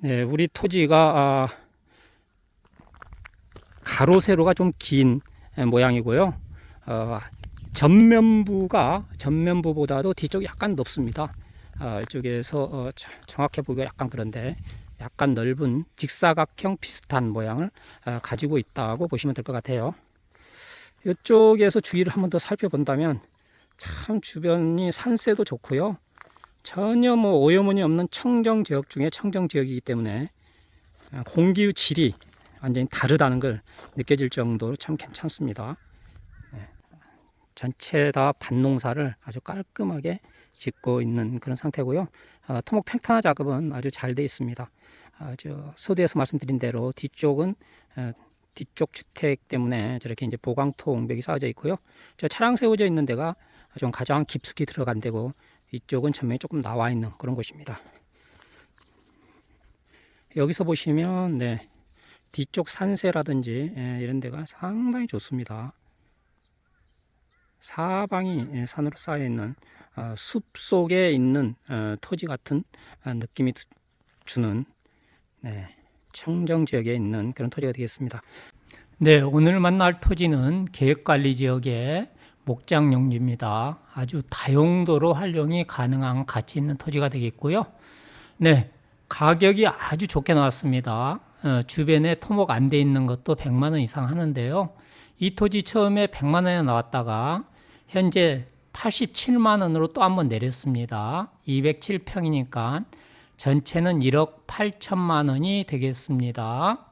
네, 우리 토지가 아, 가로 세로가 좀 긴 모양이고요. 어, 전면부가 전면부보다도 뒤쪽 약간 높습니다. 아, 이쪽에서 어, 저- 정확해 보기가 약간 그런데 약간 넓은 직사각형 비슷한 모양을 아, 가지고 있다고 보시면 될 것 같아요. 이쪽에서 주위를 한번 더 살펴본다면 참 주변이 산세도 좋고요. 전혀 뭐 오염원이 없는 청정 지역 중에 청정 지역이기 때문에 아, 공기의 질이 완전히 다르다는 걸 느껴질 정도로 참 괜찮습니다. 네. 전체 다 밭농사를 아주 깔끔하게 짓고 있는 그런 상태고요. 아, 토목 팽탄화 작업은 아주 잘 돼 있습니다. 아, 저 서두에서 말씀드린 대로 뒤쪽은 어, 뒤쪽 주택 때문에 저렇게 이제 보강토 옹벽이 쌓여져 있고요. 저 차량 세워져 있는 데가 좀 가장 깊숙이 들어간 데고 이쪽은 전면이 조금 나와 있는 그런 곳입니다. 여기서 보시면 네, 뒤쪽 산세라든지 예, 이런 데가 상당히 좋습니다. 사방이 예, 산으로 쌓여 있는 어, 숲 속에 있는 어, 토지 같은 어, 느낌이 드- 주는 네, 청정 지역에 있는 그런 토지가 되겠습니다. 네, 오늘 만날 토지는 계획관리 지역의 목장 용지입니다. 아주 다용도로 활용이 가능한 가치 있는 토지가 되겠고요. 네, 가격이 아주 좋게 나왔습니다. 어, 주변에 토목 안 돼 있는 것도 100만 원 이상 하는데요. 이 토지 처음에 100만 원에 나왔다가 현재 87만 원으로 또 한 번 내렸습니다. 207평이니까 전체는 1억 8천만 원이 되겠습니다.